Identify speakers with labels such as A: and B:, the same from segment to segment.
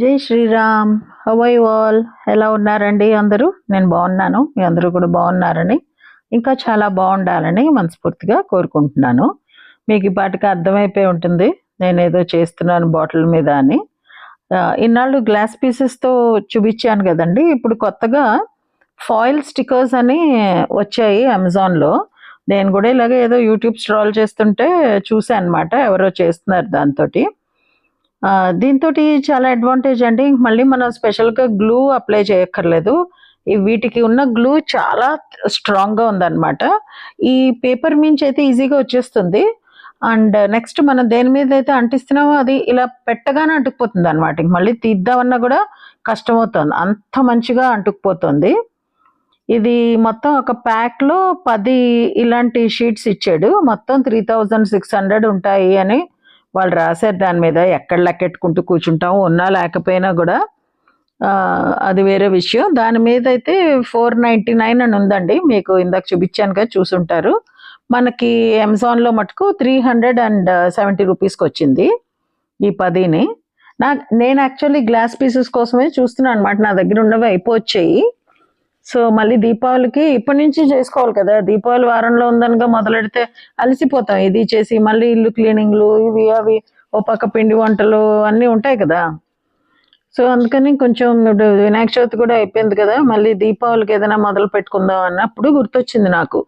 A: జై శ్రీరామ్. హవై వాల్ ఎలా ఉన్నారండి అందరూ? నేను బాగున్నాను. మీ అందరూ కూడా బాగున్నారని ఇంకా చాలా బాగుండాలని మనస్ఫూర్తిగా కోరుకుంటున్నాను. మీకు ఈ పాటికి అర్థమైపోయి ఉంటుంది. నేను ఏదో చేస్తున్నాను బాటిల్ మీద అని. ఇన్నాళ్ళు గ్లాస్ పీసెస్తో చూపించాను కదండి. ఇప్పుడు కొత్తగా ఫాయిల్ స్టిక్కర్స్ అని వచ్చాయి అమెజాన్లో నేను కూడా ఇలాగే ఏదో యూట్యూబ్ స్ట్రాల్ చేస్తుంటే చూసాను అనమాట ఎవరో చేస్తున్నారు దాంతోటి. దీంతో చాలా అడ్వాంటేజ్ అండి. మళ్ళీ మనం స్పెషల్గా గ్లూ అప్లై చేయక్కర్లేదు. ఈ వీటికి ఉన్న గ్లూ చాలా స్ట్రాంగ్గా ఉందన్నమాట. ఈ పేపర్ మించి అయితే ఈజీగా వచ్చేస్తుంది. అండ్ నెక్స్ట్ మనం దేని మీద అయితే అంటిస్తున్నామో అది ఇలా పెట్టగానే అంటుకుపోతుంది అనమాట మళ్ళీ తీద్దామన్నా కూడా కష్టమవుతుంది. అంత మంచిగా అంటుకుపోతుంది. ఇది మొత్తం ఒక ప్యాక్లో పది ఇలాంటి షీట్స్ ఇచ్చాడు. మొత్తం త్రీ థౌజండ్ సిక్స్ హండ్రెడ్ ఉంటాయి అని వాళ్ళు రాశారు దాని మీద ఎక్కడ లెక్కెట్టుకుంటూ కూర్చుంటాం ఉన్నా లేకపోయినా కూడా అది వేరే విషయం. దాని మీద అయితే ఫోర్ నైంటీ నైన్ అని ఉందండి. మీకు ఇందాక చూపించాను కదా చూసుంటారు. మనకి అమెజాన్లో మటుకు త్రీ హండ్రెడ్ అండ్ సెవెంటీ రూపీస్కి వచ్చింది ఈ పదిని. నా నేను యాక్చువల్లీ గ్లాస్ పీసెస్ కోసమే చూస్తున్నాను అనమాట నా దగ్గర ఉన్నవి అయిపోవచ్చాయి. సో మళ్ళీ దీపావళికి ఇప్పటి నుంచి చేసుకోవాలి కదా. దీపావళి వారంలో ఉందనగా మొదలెడితే అలసిపోతాం. ఇది చేసి మళ్ళీ ఇల్లు క్లీనింగ్లు ఇవి అవి ఓ పక్క పిండి వంటలు అన్నీ ఉంటాయి కదా. సో అందుకని కొంచెం వినాయక చవితి కూడా అయిపోయింది కదా. మళ్ళీ దీపావళికి ఏదైనా మొదలు పెట్టుకుందాం అన్నప్పుడు గుర్తొచ్చింది నాకు.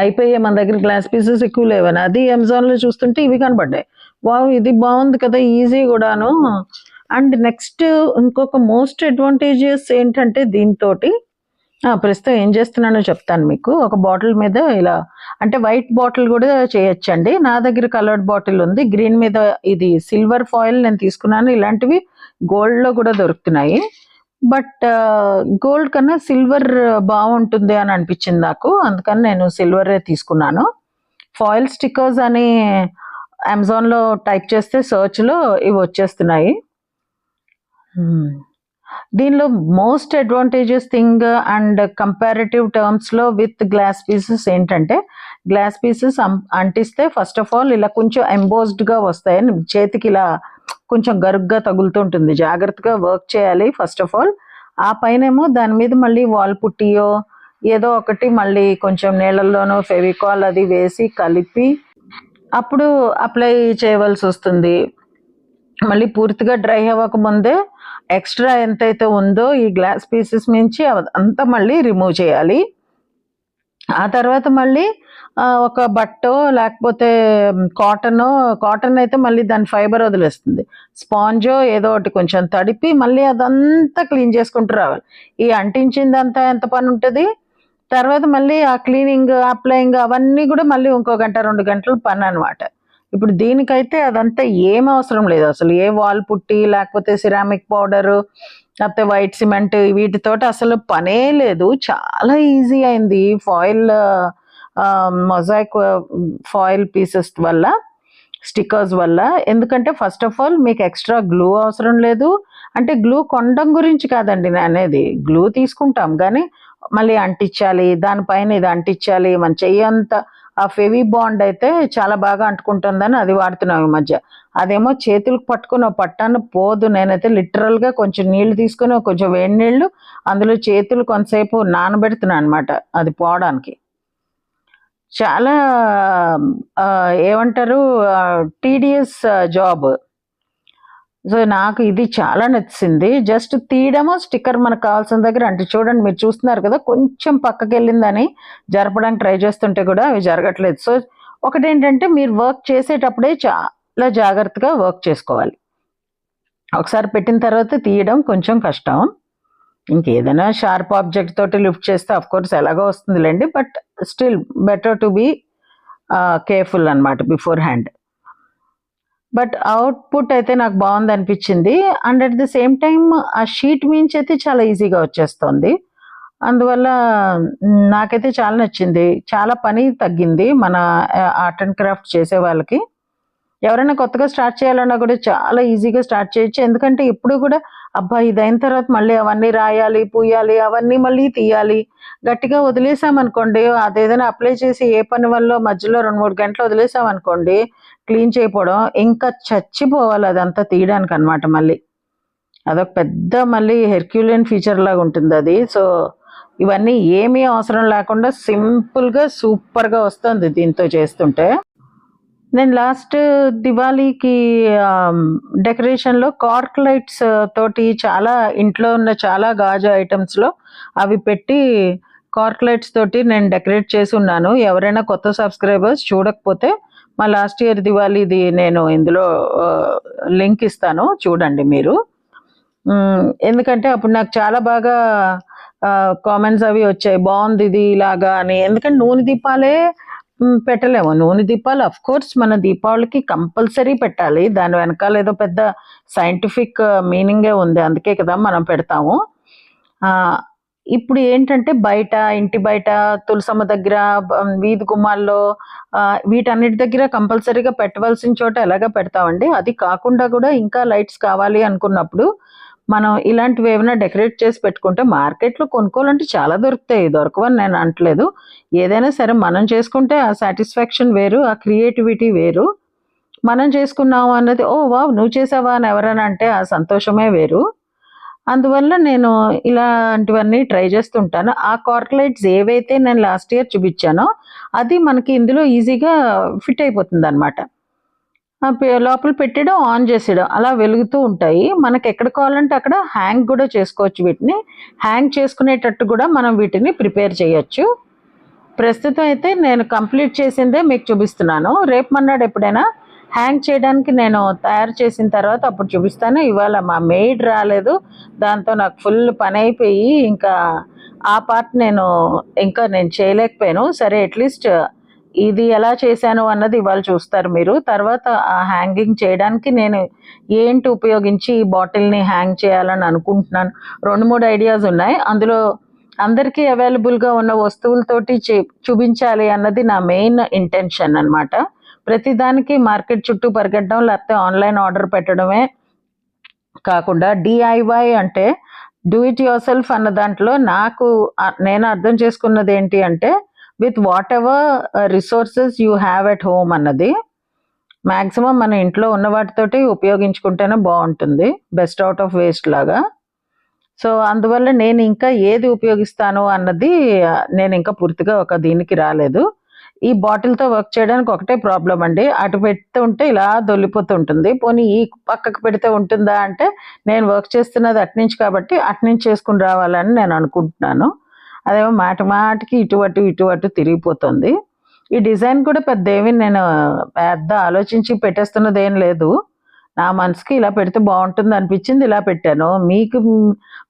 A: అయిపోయాయి మన దగ్గర గ్లాస్ పీసెస్ ఎక్కువ లేవని. అది అమెజాన్లో చూస్తుంటే ఇవి కనబడ్డాయి. వావ్ ఇది బాగుంది కదా ఈజీ కూడాను. అండ్ నెక్స్ట్ ఇంకొక మోస్ట్ అడ్వాంటేజెస్ ఏంటంటే దీంతో ప్రస్తుతం ఏం చేస్తున్నానో చెప్తాను మీకు. ఒక బాటిల్ మీద ఇలా అంటే వైట్ బాటిల్ కూడా చేయొచ్చండి. నా దగ్గర కలర్డ్ బాటిల్ ఉంది. గ్రీన్ మీద ఇది సిల్వర్ ఫాయిల్ నేను తీసుకున్నాను. ఇలాంటివి గోల్డ్లో కూడా దొరుకుతున్నాయి. బట్ గోల్డ్ కన్నా సిల్వర్ బాగుంటుంది అని అనిపించింది నాకు. అందుకని నేను సిల్వరే తీసుకున్నాను. ఫాయిల్ స్టిక్కర్స్ అని అమెజాన్లో టైప్ చేస్తే సెర్చ్లో ఇవి వచ్చేస్తున్నాయి. Hmm. దీనిలో most advantages thing and comparative టర్మ్స్లో with glass pieces ఏంటంటే గ్లాస్ పీసెస్ అంటిస్తే ఫస్ట్ ఆఫ్ ఆల్ ఇలా కొంచెం ఎంబోస్డ్గా వస్తాయి చేతికి ఇలా కొంచెం గరుగ్గా తగులుతుంటుంది. జాగ్రత్తగా వర్క్ చేయాలి ఫస్ట్ ఆఫ్ ఆల్ ఆ పైనేమో దాని మీద మళ్ళీ వాల్ పుట్టియో ఏదో ఒకటి మళ్ళీ కొంచెం నీళ్ళల్లోనో ఫెవికాల్ అది వేసి కలిపి అప్పుడు అప్లై చేయవలసి వస్తుంది. మళ్ళీ పూర్తిగా డ్రై అవ్వక ముందే ఎక్స్ట్రా ఎంతైతే ఉందో ఈ గ్లాస్ పీసెస్ మించి అవ- అంతా మళ్ళీ రిమూవ్ చేయాలి. ఆ తర్వాత మళ్ళీ ఒక బట్టో లేకపోతే కాటన్ కాటన్ అయితే మళ్ళీ దాని ఫైబర్ వదిలేస్తుంది. స్పాంజో ఏదో ఒకటి కొంచెం తడిపి మళ్ళీ అదంతా క్లీన్ చేసుకుంటూ రావాలి. ఈ అంటించిందంతా ఎంత పని ఉంటుంది? తర్వాత మళ్ళీ ఆ క్లీనింగ్ అప్లయింగ్ అవన్నీ కూడా మళ్ళీ ఇంకో గంట రెండు గంటలు పని అనమాట ఇప్పుడు దీనికైతే అదంతా ఏం అవసరం లేదు. అసలు ఏ వాల్ పుట్టి లేకపోతే సిరామిక్ పౌడరు లేకపోతే వైట్ సిమెంట్ వీటితోటి అసలు పనే లేదు. చాలా ఈజీ అయింది ఫాయిల్ మొజాయిక్ ఫాయిల్ పీసెస్ వల్ల స్టిక్కర్స్ వల్ల. ఎందుకంటే ఫస్ట్ ఆఫ్ ఆల్ మీకు ఎక్స్ట్రా గ్లూ అవసరం లేదు. అంటే గ్లూ కొండం గురించి కాదండి నేను అనేది. గ్లూ తీసుకుంటాం కానీ మళ్ళీ అంటించాలి దానిపైన ఇది అంటించాలి మన చెయ్యంత ఆ ఫెవి బాండ్ అయితే చాలా బాగా అంటుకుంటుందని అది వాడుతున్నాం ఈ మధ్య. అదేమో చేతులకు పట్టుకుని పట్టాను పోదు. నేనైతే లిటరల్గా కొంచెం నీళ్ళు తీసుకుని కొంచెం వేడి నీళ్ళు అందులో చేతులు కొంతసేపు నానబెడుతున్నాను అనమాట అది పోవడానికి. చాలా ఏమంటారు టీడీఎస్ జాబ్ సో నాకు ఇది చాలా నచ్చింది. జస్ట్ తీయడము స్టిక్కర్ మనకు కావాల్సిన దగ్గర అంటే చూడండి మీరు చూస్తున్నారు కదా కొంచెం పక్కకి వెళ్ళిందని జరపడానికి ట్రై చేస్తుంటే కూడా అవి జరగట్లేదు. సో ఒకటి ఏంటంటే మీరు వర్క్ చేసేటప్పుడే చాలా జాగ్రత్తగా వర్క్ చేసుకోవాలి. ఒకసారి పెట్టిన తర్వాత తీయడం కొంచెం కష్టం. ఇంకేదైనా షార్ప్ ఆబ్జెక్ట్ తోటి లిఫ్ట్ చేస్తే అఫ్ కోర్స్ ఎలాగో వస్తుందిలేండి but still better to be careful అనమాట బిఫోర్ హ్యాండ్. బట్ అవుట్పుట్ అయితే నాకు బాగుంది అనిపించింది. And at the same time ఆ షీట్ మించి అయితే చాలా ఈజీగా వచ్చేస్తుంది. అందువల్ల నాకైతే చాలా నచ్చింది. చాలా పని తగ్గింది మన ఆర్ట్ అండ్ క్రాఫ్ట్ చేసే వాళ్ళకి. ఎవరైనా కొత్తగా స్టార్ట్ చేయాలన్నా కూడా చాలా ఈజీగా స్టార్ట్ చేయొచ్చు. ఎందుకంటే ఇప్పుడు కూడా అబ్బా ఇది అయిన తర్వాత మళ్ళీ అవన్నీ రాయాలి పూయాలి అవన్నీ మళ్ళీ తీయాలి. గట్టిగా వదిలేసామనుకోండి అదేదైనా అప్లై చేసి ఏ పని వల్ల మధ్యలో రెండు మూడు గంటలు వదిలేసామనుకోండి క్లీన్ చేయకపోవడం ఇంకా చచ్చిపోవాలి అదంతా తీయడానికి అనమాట మళ్ళీ. అదొక పెద్ద మళ్ళీ హెర్క్యులియన్ ఫీచర్ లాగా ఉంటుంది అది. సో ఇవన్నీ ఏమీ అవసరం లేకుండా సింపుల్గా సూపర్గా వస్తుంది దీంతో చేస్తుంటే. నేను లాస్ట్ దివాళీకి డెకరేషన్లో కార్క్ లైట్స్ తోటి చాలా ఇంట్లో ఉన్న చాలా గాజు ఐటమ్స్లో అవి పెట్టి కార్క్ లైట్స్ తోటి నేను డెకరేట్ చేసి ఉన్నాను ఎవరైనా కొత్త సబ్స్క్రైబర్స్ చూడకపోతే మా లాస్ట్ ఇయర్ దివాళీది నేను ఇందులో uh, లింక్ ఇస్తాను. చూడండి మీరు. ఎందుకంటే అప్పుడు నాకు చాలా బాగా uh, కామెంట్స్ అవి వచ్చాయి. బాగుంది ఇది ఇలాగా అని. ఎందుకంటే నూనె దీపాలే పెట్టలేము. నూనె దీపాలు అఫ్ కోర్స్ మన దీపావళికి కంపల్సరీ పెట్టాలి. దాని వెనకాల ఏదో పెద్ద సైంటిఫిక్ మీనింగే uh, ఉంది. అందుకే కదా మనం పెడతాము. ఇప్పుడు ఏంటంటే బయట ఇంటి బయట తులసమ్మ దగ్గర వీధి గుమ్మాల్లో వీటన్నిటి దగ్గర కంపల్సరీగా పెట్టవలసిన చోట ఎలాగ పెడతామండి? అది కాకుండా కూడా ఇంకా లైట్స్ కావాలి అనుకున్నప్పుడు మనం ఇలాంటివి ఏమైనా డెకరేట్ చేసి పెట్టుకుంటే మార్కెట్లో కొనుక్కోవాలంటే చాలా దొరుకుతాయి. దొరకవని నేను అంటలేదు ఏదైనా సరే మనం చేసుకుంటే ఆ సాటిస్ఫాక్షన్ వేరు ఆ క్రియేటివిటీ వేరు. మనం చేసుకున్నాము అన్నది ఓ వా నువ్వు చేసావా? అని ఎవరైనా అంటే ఆ సంతోషమే వేరు. అందువల్ల నేను ఇలాంటివన్నీ ట్రై చేస్తుంటాను. ఆ కార్క్లైట్స్ ఏవైతే నేను లాస్ట్ ఇయర్ చూపించానో అది మనకి ఇందులో ఈజీగా ఫిట్ అయిపోతుంది అనమాట లోపల పెట్టడం ఆన్ చేసేయడం అలా వెలుగుతూ ఉంటాయి. మనకి ఎక్కడ కావాలంటే అక్కడ హ్యాంగ్ కూడా చేసుకోవచ్చు వీటిని. హ్యాంగ్ చేసుకునేటట్టు కూడా మనం వీటిని ప్రిపేర్ చేయొచ్చు. ప్రస్తుతం అయితే నేను కంప్లీట్ చేసిందే మీకు చూపిస్తున్నాను. రేపు మన్నాడు ఎప్పుడైనా హ్యాంగ్ చేయడానికి నేను తయారు చేసిన తర్వాత అప్పుడు చూపిస్తాను. ఇవాళ మా మెయిడ్ రాలేదు. దాంతో నాకు ఫుల్ పని అయిపోయి ఇంకా ఆ పార్ట్ నేను ఇంకా నేను చేయలేకపోయాను. సరే అట్లీస్ట్ ఇది ఎలా చేశాను అన్నది ఇవాళ చూస్తారు మీరు. తర్వాత ఆ హ్యాంగింగ్ చేయడానికి నేను ఏంటి ఉపయోగించి ఈ బాటిల్ని హ్యాంగ్ చేయాలని అనుకుంటున్నాను. రెండు మూడు ఐడియాస్ ఉన్నాయి. అందులో అందరికీ అవైలబుల్గా ఉన్న వస్తువులతోటి చూపించాలి అన్నది నా మెయిన్ ఇంటెన్షన్ అనమాట ప్రతిదానికి మార్కెట్ చుట్టూ పరిగెట్టడం లేకపోతే ఆన్లైన్ ఆర్డర్ పెట్టడమే కాకుండా డిఐవై అంటే డూ ఇట్ యువర్ సెల్ఫ్ అన్న దాంట్లో నాకు నేను అర్థం చేసుకున్నది ఏంటి అంటే with whatever resources you have at home అన్నది. మ్యాక్సిమం మన ఇంట్లో ఉన్న వాటితోటి ఉపయోగించుకుంటేనే బాగుంటుంది బెస్ట్ అవుట్ ఆఫ్ వేస్ట్ లాగా. సో అందువల్ల నేను ఇంకా ఏది ఉపయోగిస్తాను అన్నది నేను ఇంకా పూర్తిగా ఒక దీనికి రాలేదు. ఈ బాటిల్తో వర్క్ చేయడానికి ఒకటే ప్రాబ్లం అండి. అటు పెడితే ఉంటే ఇలా దొల్లిపోతుంటుంది పోనీ ఈ పక్కకు పెడితే ఉంటుందా అంటే నేను వర్క్ చేస్తున్నది అట్నుంచి కాబట్టి అట్నుంచి చేసుకుని రావాలని నేను అనుకుంటున్నాను. అదేమో మాట మాటికి ఇటు అటు ఇటు అటు తిరిగిపోతుంది. ఈ డిజైన్ కూడా పెద్ద నేను పెద్ద ఆలోచించి పెట్టేస్తున్నది ఏం లేదు. నా మనసుకి ఇలా పెడితే బాగుంటుంది అనిపించింది ఇలా పెట్టాను. మీకు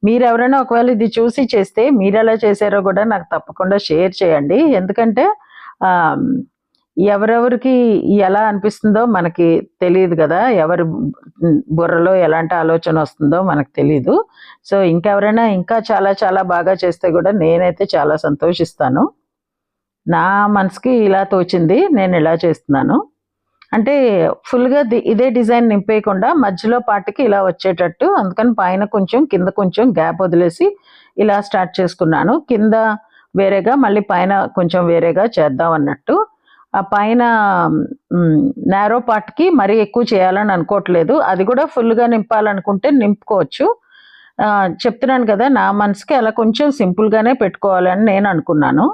A: మీరు ఎవరైనా ఒకవేళ ఇది చూసి చేస్తే మీరు ఎలా చేశారో కూడా నాకు తప్పకుండా షేర్ చేయండి. ఎందుకంటే ఎవరెవరికి ఎలా అనిపిస్తుందో మనకి తెలియదు కదా. ఎవరి బుర్రలో ఎలాంటి ఆలోచన వస్తుందో మనకు తెలియదు సో ఇంకెవరైనా ఇంకా చాలా చాలా బాగా చేస్తే కూడా నేనైతే చాలా సంతోషిస్తాను. నా మనసుకి ఇలా తోచింది నేను ఇలా చేస్తున్నాను. అంటే ఫుల్గా ఇదే డిజైన్ నింపేయకుండా మధ్యలో పాటికి ఇలా వచ్చేటట్టు అందుకని పైన కొంచెం కింద కొంచెం గ్యాప్ వదిలేసి ఇలా స్టార్ట్ చేసుకున్నాను. కింద వేరేగా మళ్ళీ పైన కొంచెం వేరేగా చేద్దాం అన్నట్టు. ఆ పైన నేరో పార్ట్కి మరీ ఎక్కువ చేయాలని అనుకోవట్లేదు. అది కూడా ఫుల్గా నింపాలనుకుంటే నింపుకోవచ్చు. చెప్తున్నాను కదా నా మనసుకి అలా కొంచెం సింపుల్గానే పెట్టుకోవాలని నేను అనుకున్నాను.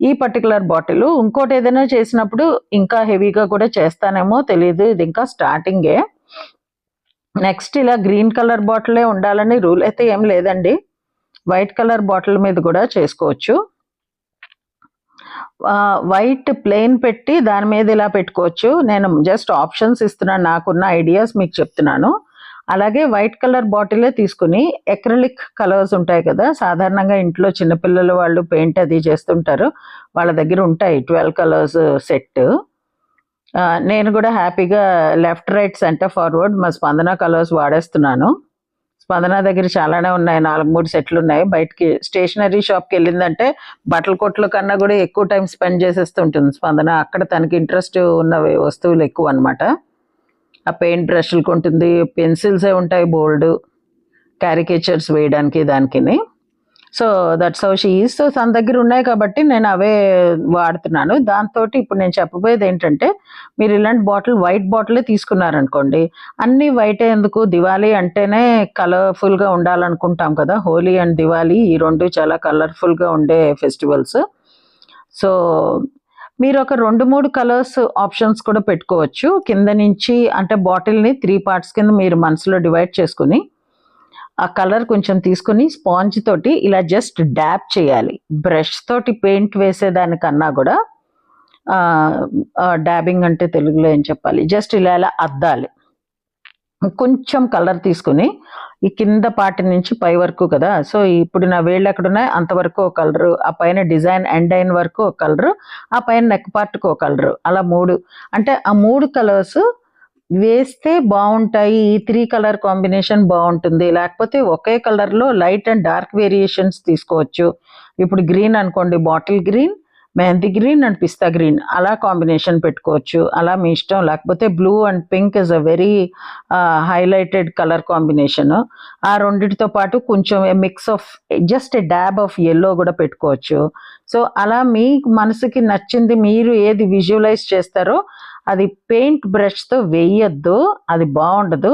A: ఈ పర్టికులర్ బాటిల్ ఇంకోటి ఏదైనా చేసినప్పుడు ఇంకా హెవీగా కూడా చేస్తానేమో తెలియదు ఇది ఇంకా స్టార్టింగే నెక్స్ట్ ఇలా గ్రీన్ కలర్ బాటిలే ఉండాలని రూల్ అయితే ఏం లేదండి. వైట్ కలర్ బాటిల్ మీద కూడా చేసుకోవచ్చు. వైట్ ప్లెయిన్ పెట్టి దాని మీద ఇలా పెట్టుకోవచ్చు. నేను జస్ట్ ఆప్షన్స్ ఇస్తున్నాను. నాకున్న ఐడియాస్ మీకు చెప్తున్నాను. అలాగే వైట్ కలర్ బాటిలే తీసుకుని ఎక్రలిక్ కలర్స్ ఉంటాయి కదా. సాధారణంగా ఇంట్లో చిన్నపిల్లలు వాళ్ళు పెయింట్ అది చేస్తుంటారు. వాళ్ళ దగ్గర ఉంటాయి ట్వెల్వ్ కలర్స్ సెట్ నేను కూడా హ్యాపీగా లెఫ్ట్ రైట్ సెంటర్ ఫార్వర్డ్ మా స్పందన కలర్స్ వాడేస్తున్నాను. స్పందన దగ్గర చాలానే ఉన్నాయి. నాలుగు మూడు సెట్లు ఉన్నాయి. బయటికి స్టేషనరీ షాప్కి వెళ్ళిందంటే బట్టల కొట్ల కన్నా కూడా ఎక్కువ టైం స్పెండ్ చేసేస్తుంటుంది స్పందన. అక్కడ తనకి ఇంట్రెస్ట్ ఉన్న వస్తువులు ఎక్కువ అన్నమాట. ఆ పెయింట్ బ్రష్లు కొంటుంది. పెన్సిల్సే ఉంటాయి బోల్డ్. క్యారికేచర్స్ వేయడానికి దానికిని. So that's how she is so తన దగ్గర ఉన్నాయి కాబట్టి నేను అవే వాడుతున్నాను. దాంతో ఇప్పుడు నేను చెప్పబోయేది ఏంటంటే మీరు ఇలాంటి బాటిల్ వైట్ బాటిలే తీసుకున్నారనుకోండి అన్నీ వైట్ ఎందుకు? దివాళీ అంటేనే కలర్ఫుల్గా ఉండాలనుకుంటాం కదా. హోలీ అండ్ దివాళీ ఈ రెండు చాలా కలర్ఫుల్గా ఉండే ఫెస్టివల్స్ సో మీరు ఒక రెండు మూడు కలర్స్ ఆప్షన్స్ కూడా పెట్టుకోవచ్చు. కింద నుంచి అంటే బాటిల్ని త్రీ పార్ట్స్ కింద మీరు మనసులో డివైడ్ చేసుకుని ఆ కలర్ కొంచెం తీసుకుని స్పాంజ్ తోటి ఇలా జస్ట్ డ్యాప్ చేయాలి. బ్రష్ తోటి పెయింట్ వేసేదానికన్నా కూడా డాబింగ్ అంటే తెలుగులో ఏం చెప్పాలి? జస్ట్ ఇలా ఇలా అద్దాలి. కొంచెం కలర్ తీసుకుని ఈ కింద పార్ట్ నుంచి పై వరకు కదా సో ఇప్పుడు నా వేళ్ళు ఎక్కడున్నాయి అంతవరకు ఒక కలర్ ఆ పైన డిజైన్ ఎండ్ అయిన వరకు ఒక కలరు ఆ పైన నెక్ పార్ట్కి ఒక కలరు అలా మూడు అంటే ఆ మూడు కలర్స్ వేస్తే బాగుంటాయి. ఈ త్రీ కలర్ కాంబినేషన్ బాగుంటుంది. లేకపోతే ఒకే కలర్లో లైట్ అండ్ డార్క్ వేరియేషన్స్ తీసుకోవచ్చు. ఇప్పుడు గ్రీన్ అనుకోండి bottle green mehndi green and pista green. అలా కాంబినేషన్ పెట్టుకోవచ్చు. అలా మీ ఇష్టం. లేకపోతే blue and pink is a very highlighted colour combination. ఆ రెండింటితో పాటు కొంచెం mix of just a dab of yellow కూడా పెట్టుకోవచ్చు. సో అలా మీ మనసుకి నచ్చింది మీరు ఏది విజువలైజ్ చేస్తారో అది పెయింట్ బ్రష్తో వేయద్దు అది బాగుండదు.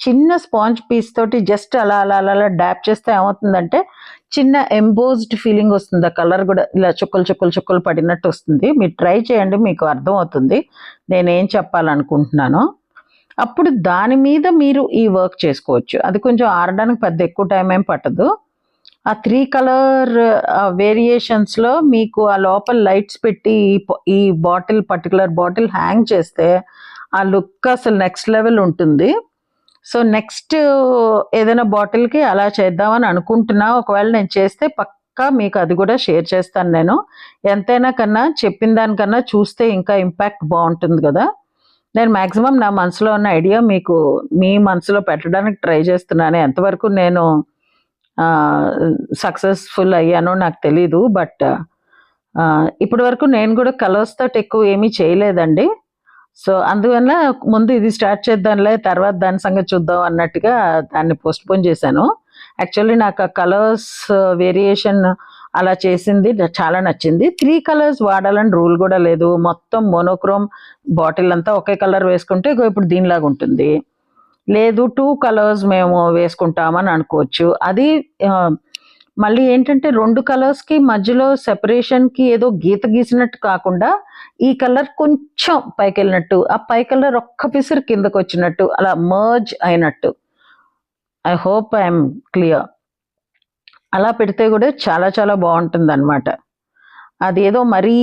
A: చిన్న స్పాంజ్ పీస్ తోటి జస్ట్ అలా అలా అలా అలా డ్యాప్ చేస్తే ఏమవుతుందంటే చిన్న ఎంబోజ్డ్ ఫీలింగ్ వస్తుంది. ఆ కలర్ కూడా ఇలా చుక్కలు చుక్కలు చుక్కలు పడినట్టు వస్తుంది. మీరు ట్రై చేయండి మీకు అర్థమవుతుంది. నేనేం చెప్పాలనుకుంటున్నాను. అప్పుడు దాని మీద మీరు ఈ వర్క్ చేసుకోవచ్చు. అది కొంచెం ఆరడానికి పెద్ద ఎక్కువ టైం ఏం పట్టదు. ఆ త్రీ కలర్ వేరియేషన్స్లో మీకు ఆ లోపల లైట్స్ పెట్టి ఈ ఈ బాటిల్ పర్టికులర్ బాటిల్ హ్యాంగ్ చేస్తే ఆ లుక్ అసలు నెక్స్ట్ లెవెల్ ఉంటుంది. సో నెక్స్ట్ ఏదైనా బాటిల్కి అలా చేద్దామని అనుకుంటున్నా ఒకవేళ నేను చేస్తే పక్కా మీకు అది కూడా షేర్ చేస్తాను నేను. ఎంతైనా కన్నా చెప్పిన దానికన్నా చూస్తే ఇంకా ఇంపాక్ట్ బాగుంటుంది కదా. నేను మ్యాక్సిమం నా మనసులో ఉన్న ఐడియా మీకు మీ మనసులో పెట్టడానికి ట్రై చేస్తున్నాను. ఎంతవరకు నేను సక్సెస్ఫుల్ అయ్యానో నాకు తెలీదు బట్ ఇప్పటి వరకు నేను కూడా కలర్స్ తోటి ఎక్కువ ఏమీ చేయలేదండి. సో అందువల్ల ముందు ఇది స్టార్ట్ చేద్దాంలే తర్వాత దాని సంగతి చూద్దాం అన్నట్టుగా దాన్ని పోస్ట్ పోన్ చేశాను. యాక్చువల్లీ నాకు ఆ కలర్స్ వేరియేషన్ అలా చేసింది చాలా నచ్చింది. త్రీ కలర్స్ వాడాలని రూల్ కూడా లేదు. మొత్తం మోనోక్రోమ్ బాటిల్ అంతా ఒకే కలర్ వేసుకుంటే ఇప్పుడు దీనిలాగా ఉంటుంది లేదు టూ కలర్స్ మేము వేసుకుంటామని అనుకోవచ్చు. అది మళ్ళీ ఏంటంటే రెండు కలర్స్కి మధ్యలో సెపరేషన్కి ఏదో గీత గీసినట్టు కాకుండా ఈ కలర్ కొంచెం పైకి వెళ్ళినట్టు ఆ పై కలర్ ఒక్క పిసిరు కిందకు వచ్చినట్టు అలా మర్జ్ అయినట్టు. ఐ హోప్ ఐఎమ్ క్లియర్ అలా పెడితే కూడా చాలా చాలా బాగుంటుంది అనమాట అది ఏదో మరీ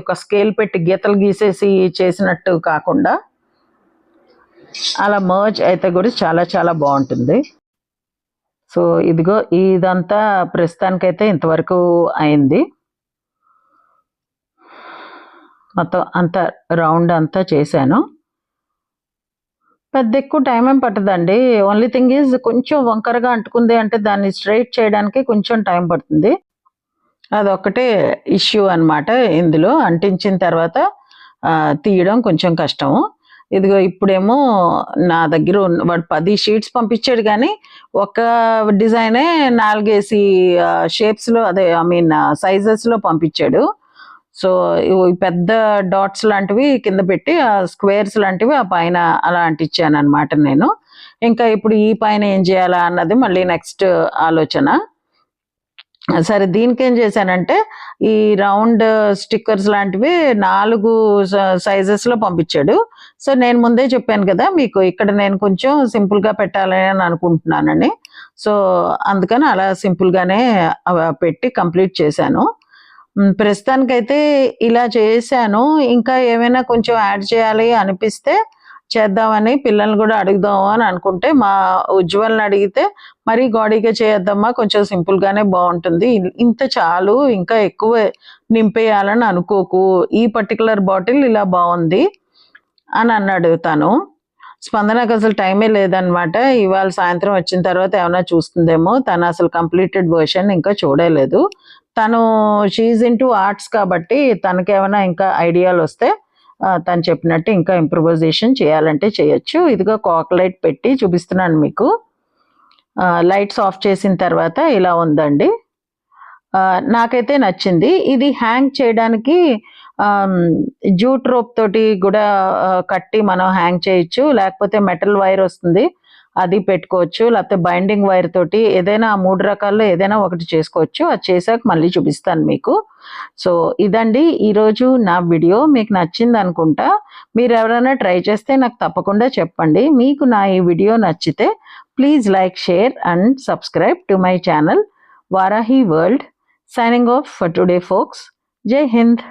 A: ఒక స్కేల్ పెట్టి గీతలు గీసేసి చేసినట్టు కాకుండా అలా మర్జ్ అయితే కూడా చాలా చాలా బాగుంటుంది. సో ఇదిగో ఇదంతా ప్రస్తుతానికైతే ఇంతవరకు అయింది. మొత్తం అంతా రౌండ్ అంతా చేశాను. పెద్ద ఎక్కువ టైం ఏం పట్టదండి. ఓన్లీ థింగ్ ఈజ్ కొంచెం వంకరగా అంటుకుంది అంటే దాన్ని స్ట్రైట్ చేయడానికి కొంచెం టైం పడుతుంది. అదొక్కటే ఇష్యూ అన్నమాట ఇందులో. అంటించిన తర్వాత తీయడం కొంచెం కష్టము. ఇదిగో ఇప్పుడేమో నా దగ్గర ఉన్న వాడు పది షీట్స్ పంపించాడు కానీ ఒక డిజైనే నాలుగేసి షేప్స్లో అదే ఐ మీన్ సైజెస్లో పంపించాడు. సో పెద్ద డాట్స్ లాంటివి కింద పెట్టి ఆ స్క్వేర్స్ లాంటివి ఆ పైన అలా అంటించాను అనమాట నేను. ఇంకా ఇప్పుడు ఈ పైన ఏం చేయాలా అన్నది మళ్ళీ నెక్స్ట్ ఆలోచన. సరే దీనికి ఏం చేశానంటే ఈ రౌండ్ స్టిక్కర్స్ లాంటివి నాలుగు సైజెస్లో పంపించాడు. సో నేను ముందే చెప్పాను కదా మీకు ఇక్కడ నేను కొంచెం సింపుల్గా పెట్టాలని అని అనుకుంటున్నానని. సో అందుకని అలా సింపుల్గానే పెట్టి కంప్లీట్ చేశాను. ప్రస్తుతానికైతే ఇలా చేశాను. ఇంకా ఏమైనా కొంచెం యాడ్ చేయాలి అనిపిస్తే చేద్దామని పిల్లల్ని కూడా అడుగుదాము అని అనుకుంటే మా ఉజ్వల్ని అడిగితే మరీ గాడీగా చేయొద్దమ్మా కొంచెం సింపుల్ గానే బాగుంటుంది. ఇంత చాలు ఇంకా ఎక్కువ నింపేయాలని అనుకోకు. ఈ పర్టికులర్ బాటిల్ ఇలా బాగుంది అని అన్నాడు తను. స్పందనకు అసలు టైమే లేదనమాట ఇవాళ సాయంత్రం వచ్చిన తర్వాత ఏమైనా చూస్తుందేమో తను అసలు కంప్లీటెడ్ వర్షన్ ఇంకా చూడలేదు. తను షీజ్ ఇన్ టు ఆర్ట్స్ కాబట్టి తనకేమైనా ఇంకా ఐడియాలు వస్తే తను చెప్పినట్టు ఇంకా ఇంప్రూవైజేషన్ చేయాలంటే చేయొచ్చు. ఇదిగో కాక్ లైట్ పెట్టి చూపిస్తున్నాను మీకు. లైట్స్ ఆఫ్ చేసిన తర్వాత ఇలా ఉందండి. నాకైతే నచ్చింది. ఇది హ్యాంగ్ చేయడానికి జూట్ రోప్ తోటి కూడా కట్టి మనం హ్యాంగ్ చేయొచ్చు. లేకపోతే మెటల్ వైర్ వస్తుంది. అది పెట్టుకోవచ్చు. లేకపోతే బైండింగ్ వైర్ తోటి ఏదైనా మూడు రకాల్లో ఏదైనా ఒకటి చేసుకోవచ్చు. అది చేశాక మళ్ళీ చూపిస్తాను మీకు. సో ఇదండి ఈరోజు నా వీడియో. మీకు నచ్చింది అనుకుంటా. మీరు ఎవరైనా ట్రై చేస్తే నాకు తప్పకుండా చెప్పండి. మీకు నా ఈ వీడియో నచ్చితే please like share and subscribe to my channel Varahi world. Signing off for today folks. జై హింద్.